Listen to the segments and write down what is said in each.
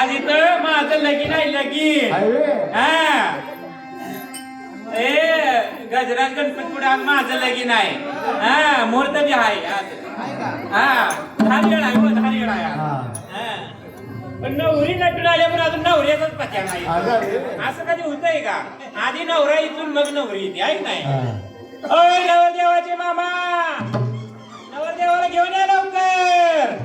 आज इथं माझं लगीन आहे लगीन. हा. ए गजराज गणपतपुढे माझं लगीन आहे. हा मुहूर्त बी आहे. आज हा. धारगड आहे हो पण नवरी नटून आल्यावर अजून नवऱ्याचाच पत्या नाही. असं कधी होतंय का? आधी नवरा इथून मग नवरी इथे ऐक नाही? अय नवरदेवाचे मामा. नवरदेवाला घेऊन या लवकर.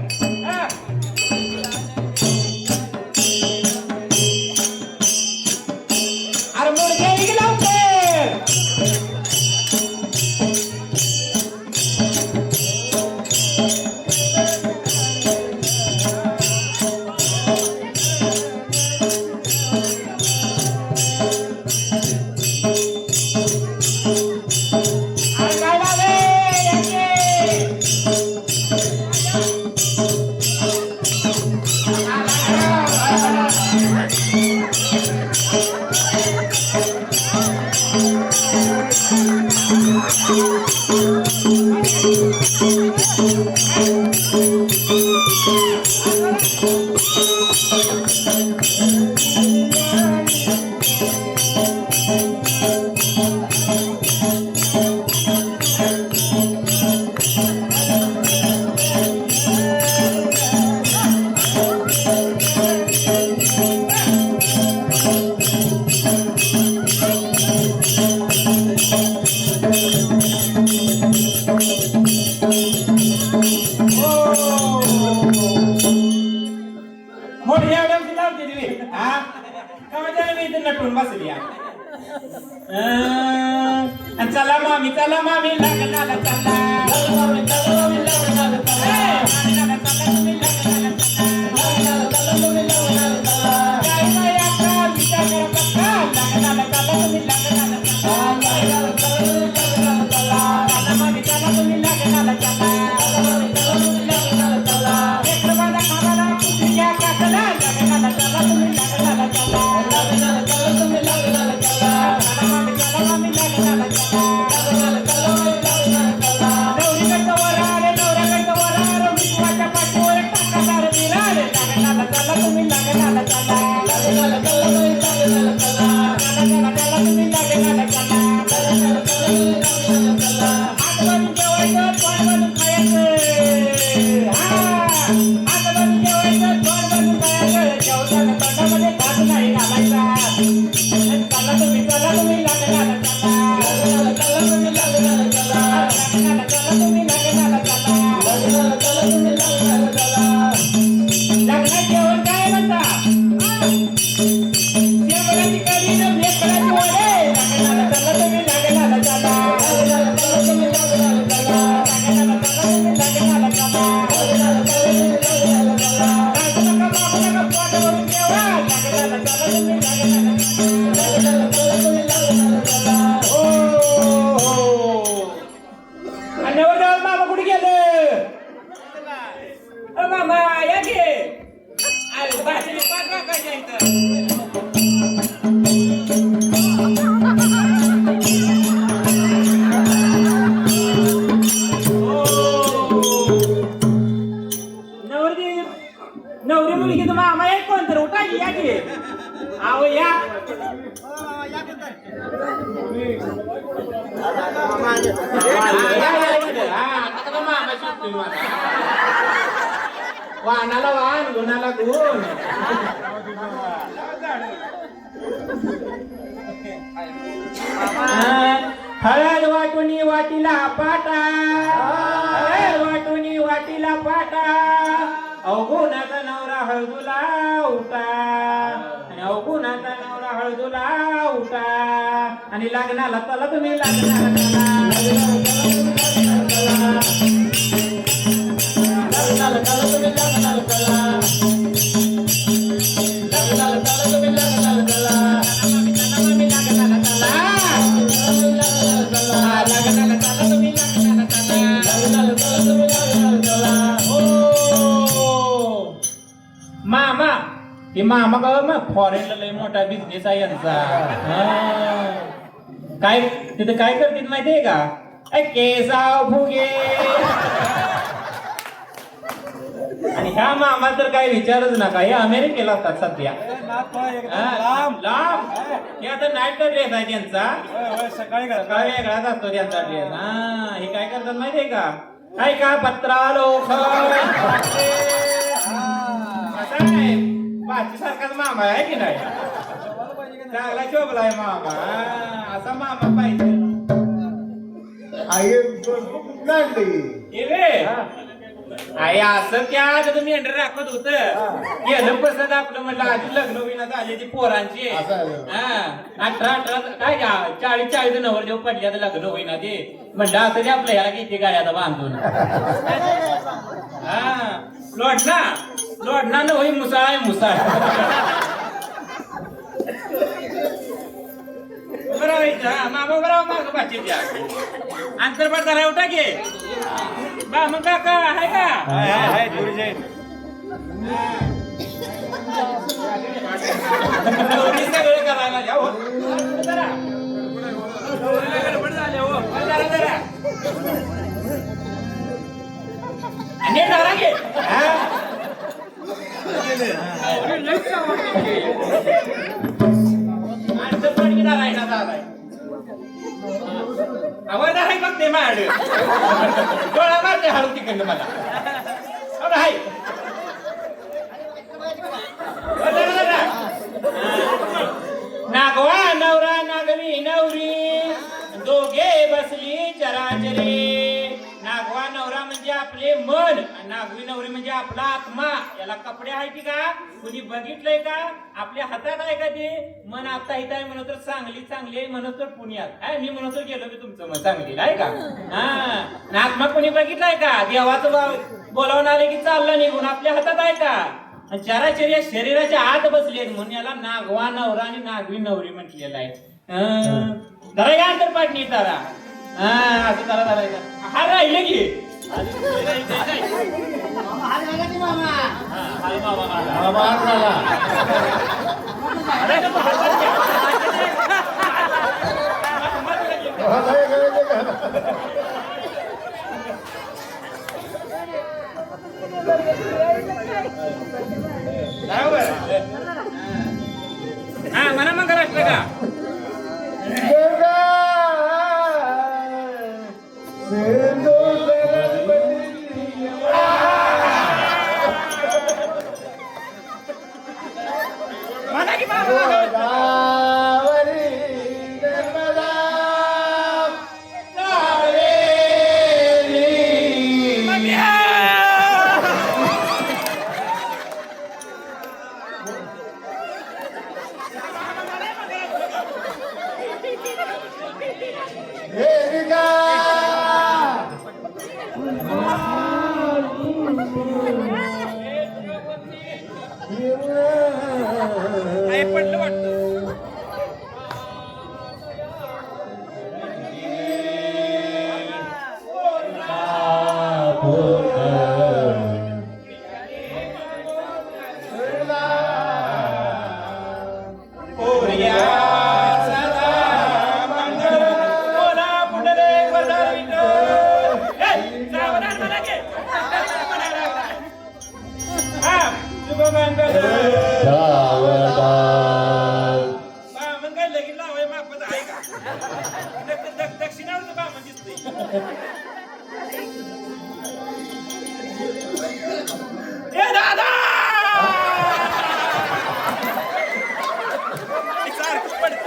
चला मामी चला मामी. लग्नाला चला. चला. मामी लग्नाला चला. वाणाला वाण गुणाला गुण. हळद वाटुनी वाटीला पाटा. हळद वाटुनी वाटीला पाटा. अवगुणाचा नवरा हळदूला उठा. అని ఇలాగనా లత లత నీలాగనా మా అమ్మ ఈ మా అమ్మకు ఫారెన్లలో ఏమో బిజినెస్ అయ్యాను సార్ काय तिथं काय करतील माहितीये का? अ, केसाव फुगे. आणि ह्या मामा तर काय विचारच नका हे अमेरिकेला असतात सध्या. हा, लांब. हे. आता नाईट ड्रेस आहे त्यांचा. सकाळी काय वेगळाच असतो त्यांचा ड्रेस हा हे काय करतात माहितीये का? काय का पत्रा लोक पाची सारखाच मामा आहे की नाही? चांगला शोभला आहे मामा. असा मामा पाहिजे. आई रे. आई असं त्या तुम्ही एंटर राखत होत. गेलं पसंत आपलं म्हटलं आधी लग्न विना झाले ती पोरांची. हा. अठरा अठरा काय चाळीस चाळीस नवर जेव्हा पडल्या तर लग्न होईना ते. म्हणलं असं ते आपलं ह्याला किती गाड्याला बांधून. हा. लोटना लोटना न होई मुसाळ आहे मुसाळ. बरं व्हायचं हा मामा बरं माग बाची द्या अंतरपाट धरा उठा घे बा मग काका आहे का एवढी सगळं करायला घ्या हो. जरा. एवढं गडबड झाली हो. जरा, जरा. धरा घे. हा. अंतरपाट घे ना हिला धराय. आवाज बघ ते माड? डोळा मारते हळू तिकडनं मला. हो म्हणजे आपले मन नागवी नवरी म्हणजे आपला आत्मा. याला कपडे आहे की का? कुणी बघितलंय का? आपल्या हातात आहे का ते? मन आता इथं आहे म्हणत तर चांगली चांगली आहे म्हणत तर पुण्यात. आहे मी म्हणत गेलो मी तुमचं मन चांगली आहे का? हा. आत्मा कोणी बघितलाय का? देवाचं बोलावून आले की चाललं निघून आपल्या हातात आहे का? आणि शरीर शरीराच्या आत बसले म्हणून याला नागवा नवरा आणि नागवी नवरी म्हटलेला आहे. अं, जरा या अंतर पाडणी तारा हा असं तारा धरायचं हा राहिले की. हा, मना मग करायचं का?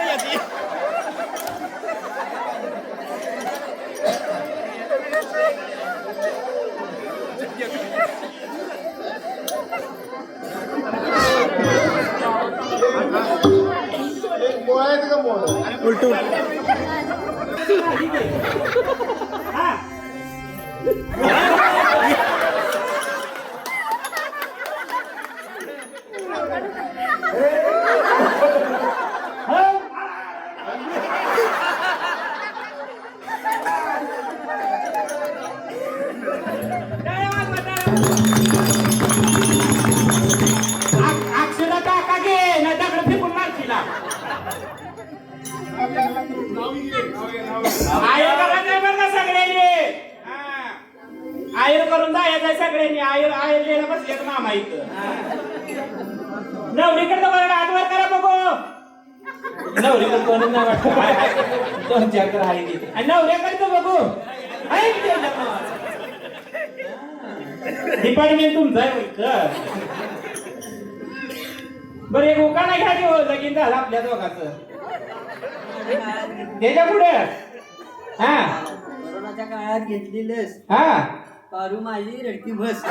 해야지. 뭐야 이거 뭐야? 울퉁. आयर करून जायचंय सगळ्यांनी. आयर आयर लिहायला बसले मामा इथं. नवरीकडे बरं हात वर करा बघू. नवरीकडे कोण नाही वाटत. दोन चार तर आहे. आणि नवऱ्याकडे तर बघू की? डिपार्टमेंट तुमचं आहे इथं. बरं एक उकाणा घ्या की हो लगीन झालं आपल्या दोघांचं. त्याच्या पुढे. हा. कोरोनाच्या काळात घेतली लस हा. पारू माझी रडकी बस.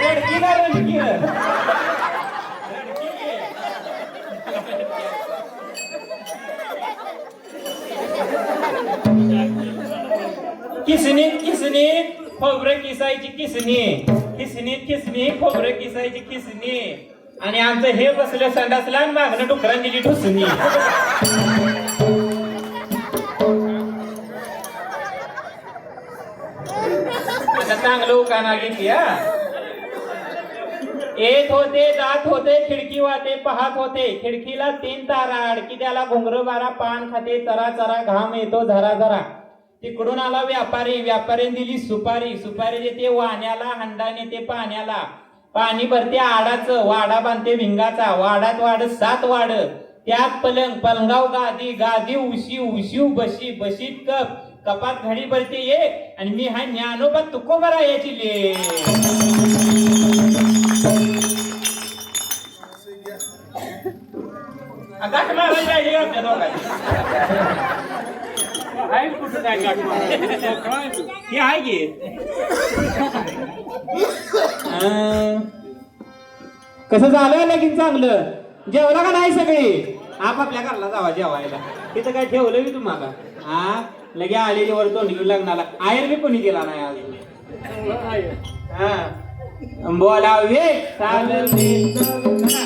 रडकी का रडकी किसनीत किसनीत खोबरं किसायची किसनी. किसनीत किसनी खोबरं किसायची किसनी. आणि आमचं हे बसलं संडासला आणि मागणं डुकरांची दिली ठुसणी आता चांगलं उकाना घेतली हा. येत होते जात होते खिडकी वाटे पाहत होते. खिडकीला तीन तारा अडकी त्याला घुंगर बारा पान खाते चरा चरा घाम येतो झरा झरा. तिकडून आला व्यापारी. व्यापारी दिली सुपारी. सुपारी देते वाण्याला हंडा नेते पाण्याला. पाणी भरते आडाचं वाडा बांधते भिंगाचा वाडात वाड सात वाड. त्यात पलंग पलंगाव गादी गादी उशी उशी बशी बशीत कप. कपात घडी भरते एक आणि मी हा ज्ञानोबा तुकोबरा याची ले. गाठ मारायला राहिली का आपल्या दोघांची? आहे कुठं काय गाठ मारायची? हे आहे की? अं, कसं झालं लगीन चांगलं? जेवला का नाही सगळी? आपापल्या घरला जावा जेवायला. तिथं काय ठेवलं मी तुम्हाला हा? लगे आलेली वर तोंड घेऊन लग्नाला. आयर बी कोणी केला नाही अजून हा. बोलावे चालेल.